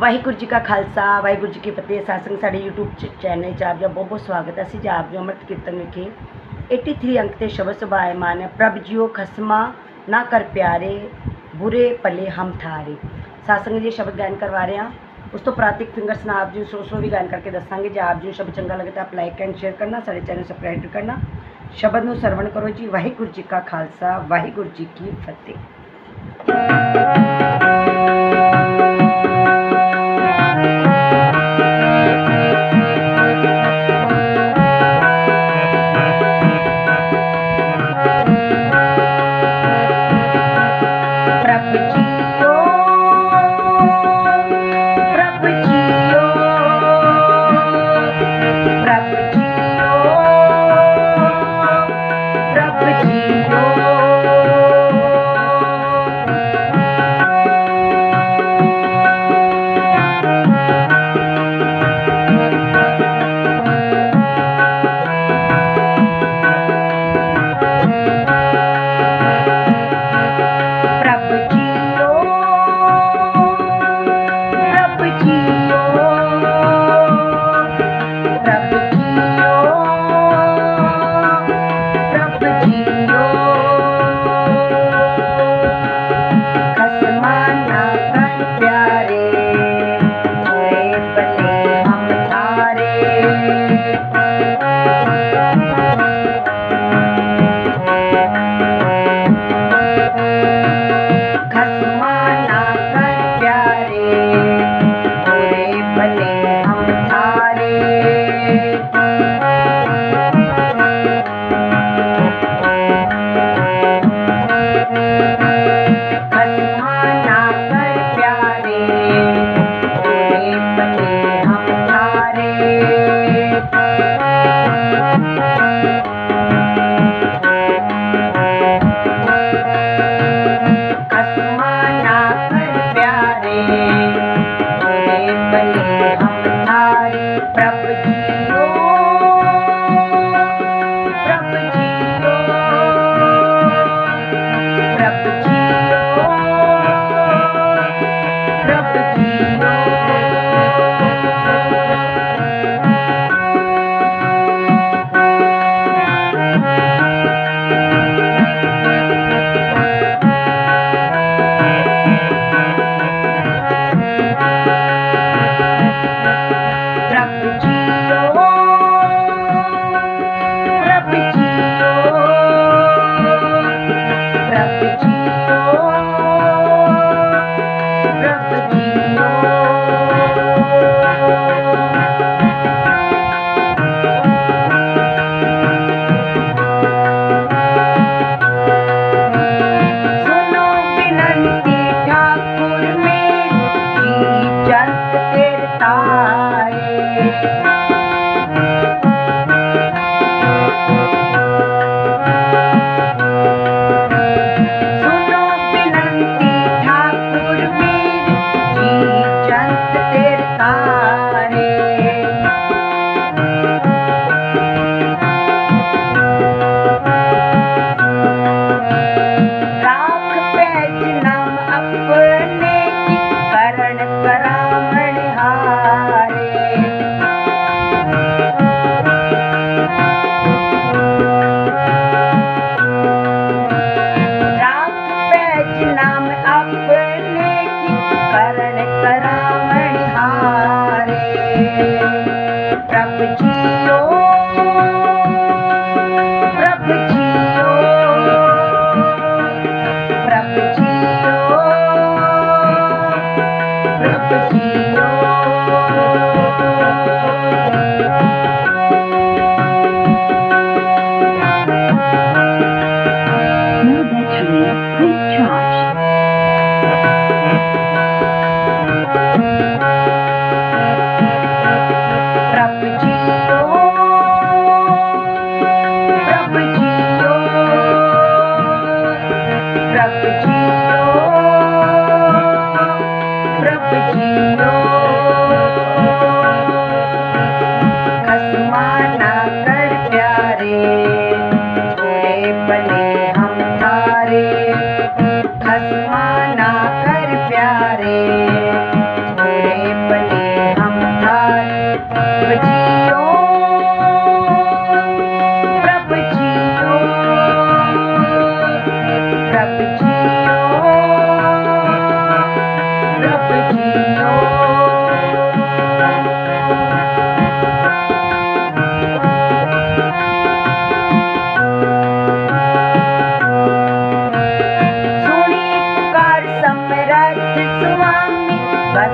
ਵਾਹਿਗੁਰੂ ਜੀ ਕਾ ਖਾਲਸਾ, ਵਾਹਿਗੁਰੂ ਜੀ ਕੀ ਫਤਿਹ। ਸਾਸੰਗ ਸਾਡੇ YouTube channel 'ਚ ਆਪ ਜੀ ਬਹੁਤ ਬਹੁਤ ਸਵਾਗਤ ਹੈ। ਅਸੀਂ ਜੀ ਆਪ ਜੀ ਅੰਮ੍ਰਿਤ ਕੀਰਤਨ ਵਿਖੇ 83 ਅੰਕ ਤੇ ਸ਼ਬਦ ਸੁਭਾਇਮਾਨ ਹੈ ਪ੍ਰਭ ਜੀਓ ਖਸਮਾ ਨਾ ਕਰ ਪਿਆਰੇ, ਬੁਰੇ ਭਲੇ ਹਮ ਥਾਰੇ ਸਾਸੰਗ ਜੀ ਸ਼ਬਦ ਗਾਇਨ ਕਰਵਾ ਰਹੇ ਹਾਂ। ਉਸ ਤੋਂ ਪ੍ਰਾਤਿਕ ਫਿੰਗਰਸ ਨਾਲ ਆਪ ਜੀ ਨੂੰ ਸੋ ਸੋ ਵੀ ਗਾਇਨ ਕਰਕੇ ਦੱਸਾਂਗੇ। ਜੇ ਆਪ ਜੀ ਨੂੰ ਸ਼ਬਦ ਚੰਗਾ ਲੱਗੇ ਤਾਂ ਆਪ ਲਾਈਕ ਐਂਡ ਸ਼ੇਅਰ ਕਰਨਾ, ਸਾਡੇ ਚੈਨਲ ਸਬਸਕ੍ਰਾਈਬ ਕਰਨਾ। ਸ਼ਬਦ ਨੂੰ ਸਰਵਣ ਕਰੋ ਜੀ। ਵਾਹਿਗੁਰੂ ਜੀ ਕਾ ਖਾਲਸਾ, ਵਾਹਿਗੁਰੂ ਜੀ ਕੀ ਫਤਿਹ। Bye.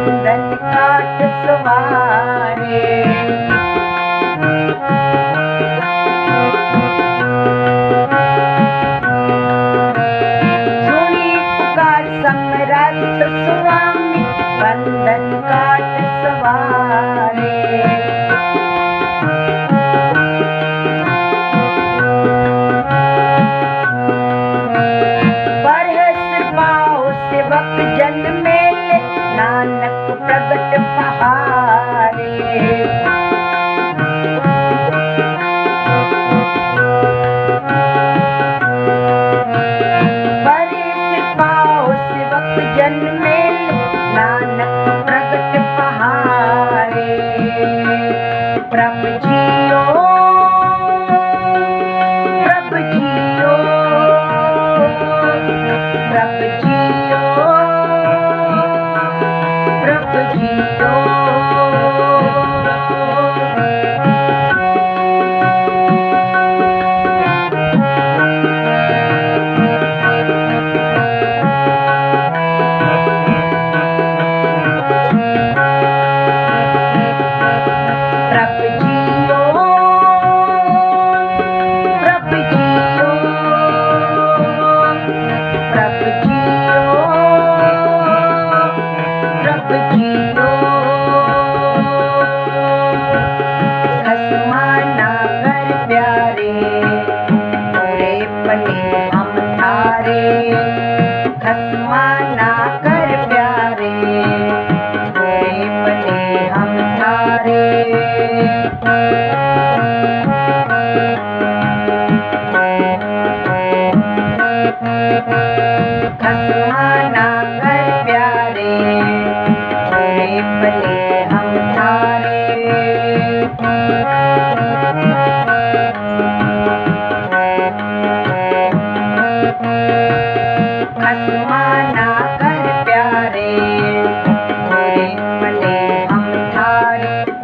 सुनी पुकार स्वामी बंधन काट सवारे। बरस पाओ सेवक जन मेले नानक प्रगट पहारे बरस पाओ सेवक जन मेले नानक प्रगट पहारे प्रभु जियो प्रभु जियो प्रभु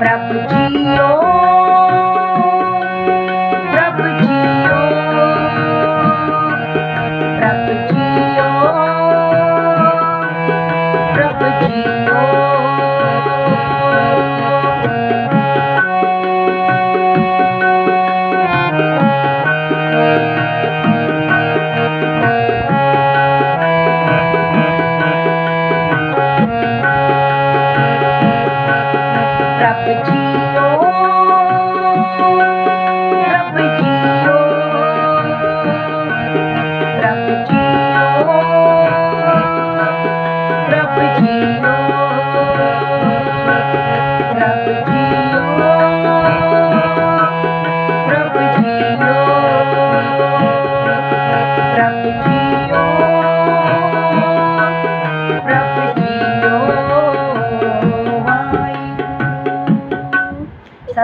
pra pro dia.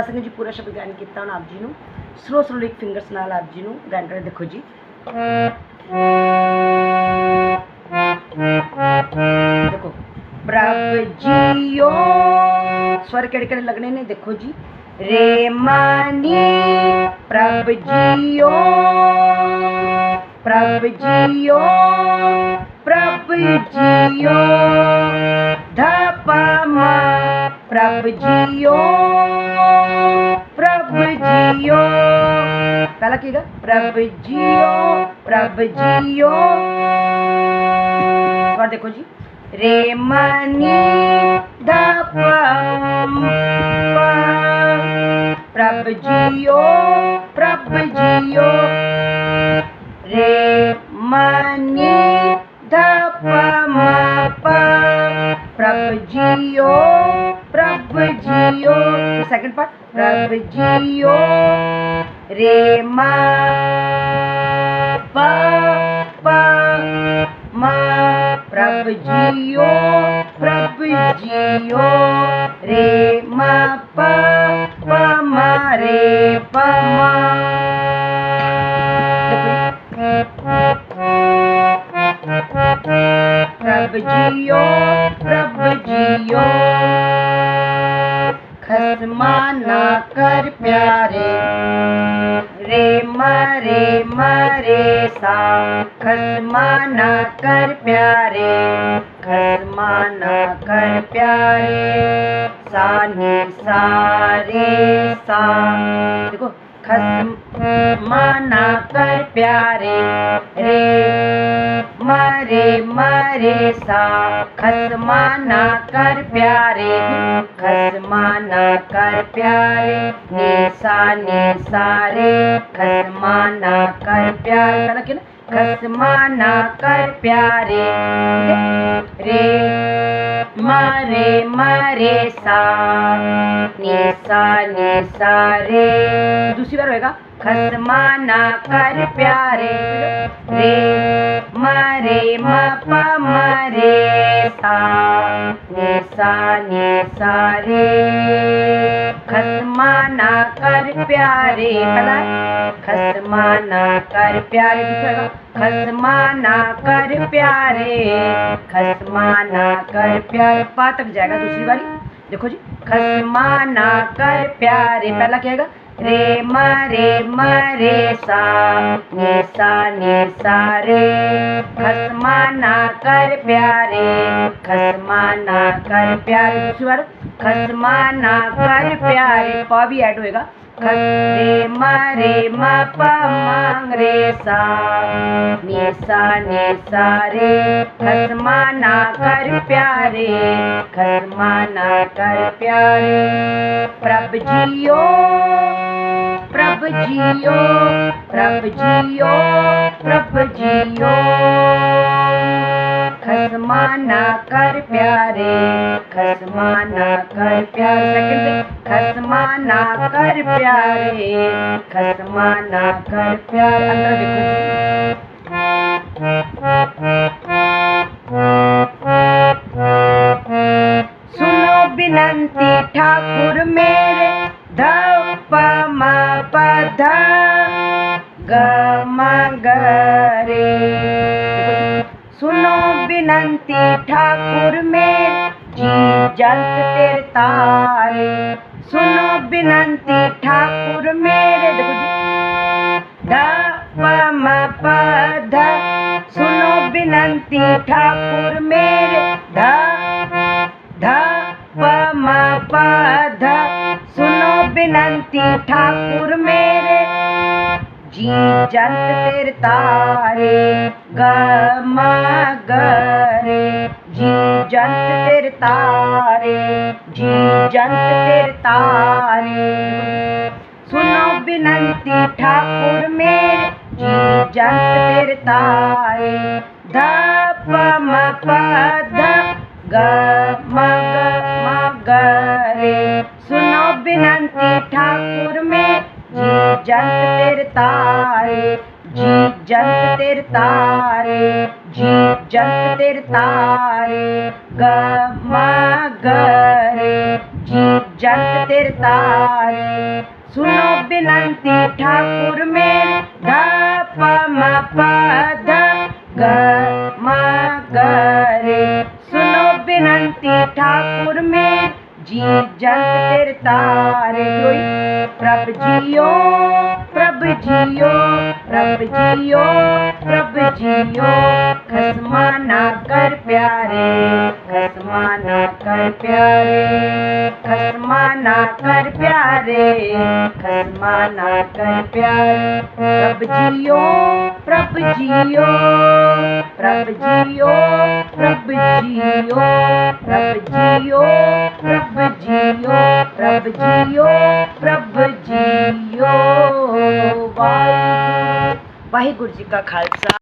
ਸਾਸਨ ਜੀ ਪੂਰਾ ਸ਼ਬਦ ਗਾਇਨ ਕੀਤਾ ਹੁਣ ਆਪ ਜੀ ਨੂੰ ਸਲੋ ਸਲੋ ਇੱਕ ਫਿੰਗਰਸ ਨਾਲ ਆਪ ਜੀ ਨੂੰ ਗਾਇਨ ਕਰ ਦੇਖੋ ਜੀ ਦੇਖੋ ਪ੍ਰਭ ਜੀਓ ਸਵਰ ਕਿਹੜੇ ਕਿਹੜੇ ਲੱਗਣੇ ਨੇ ਦੇਖੋ ਜੀ ਰੇ ਮਾਨੀ ਪ੍ਰਭ ਜੀਓ ਪ੍ਰਭ ਜੀਓ ਪ੍ਰਭ ਜੀਓ ਧਪਾ ਮਾ प्रभु जियो प्रभु जियो। पहला कीगा प्रभु जियो प्रभु जियो। और देखो जी। रे मनी ध प्रभु जियो प्रभु जियो। रे मनी gordinho, re, ma, pa, pa, ma, pravdinho, pravdinho, re, ma, pa, pa, ma, re, pa, ma. कर माना कर प्यारे। रे मरे मरे सा। कर माना कर प्यारे। कर माना कर प्यारे। सानी सारे सा देखो माना कर प्यारे। रे मरे मरे सा। खसमा ना कर प्यारे खसमा ना कर प्यारे, निशाने सारे रे खसमा ना कर प्यारे खसमा ना कर प्यारे, रे, मरे मरे सा, निशाने सारे। दूसरी बार होएगा। खसमा ना कर प्यारे। रे, मरे मा पा मारे, सा, ने, सा खसमा ना कर प्यारे पहला खसमा ना कर प्यारे खसमा ना कर प्यारे। खसमा ना कर प्यारे। पा तक जाएगा दूसरी बारी। देखो जी खसमा ना कर प्यारे। पहला क्या आएगा रे, म, रे, सा, ने सा ने, सा, रे। खसमा ना कर प्यारे खसमा ना कर प्यारे स्वर खसमा ना कर प्यारे। प भी ऐड होएगा। रे मरे म प रे सा ने सा ने सा रे खसमा ना कर प्यारे खसमा ना कर प्यारे। प्रभ जियो प्रभ जियो प्रभ जियो प्रभ जियो। खसमा कर प्यारे खसमा ना कर प्यारे। खसमा ना कर प्यारे खसमा ना कर प्यारे सुनो बिनंती ठाकुर मेरे धप म पध ग म सुनो बिनंती ठाकुर मेरे जी जंत तेरे तारे सुनो बिनंती, ठाकुर मेरे देखो जी ध म ध। सुनो बिनंती, ठाकुर मेरे। ध ध म ध। सुनो बिनंती, ठाकुर मेरे। जी जंत तेरे तारे तेरे। सुनो बिनंती ठाकुर मेरे जी जंत तेरे। प म, प, ध, ग, म ग म, ग, रे। सुनो बिनंती ठाकुर में जी जंत तेरे। तारे जी जंत तेरे तारे जी जंत तेरे तारे। ग, म, ग, रे। जंत तेरे सुनो बिनंती ठाकुर में ध प म प ध ग म ग रे सुनो बिनंती ठाकुर में, जी जंत तेरे प्रभ जियो प्रभ जियो प्रभ जियो प्रभ जियो। खसमा ना कर प्यारे, खसमा ना कर प्यारे। ना कर प्यारे कर ना कर प्यार। प्रभ जियो प्रभ जियो प्रभ जियो प्रभ जियो प्रभ जियो प्रभ जियो प्रभ जियो प्रभ जियो। वाहिगुरु जी का खालसा।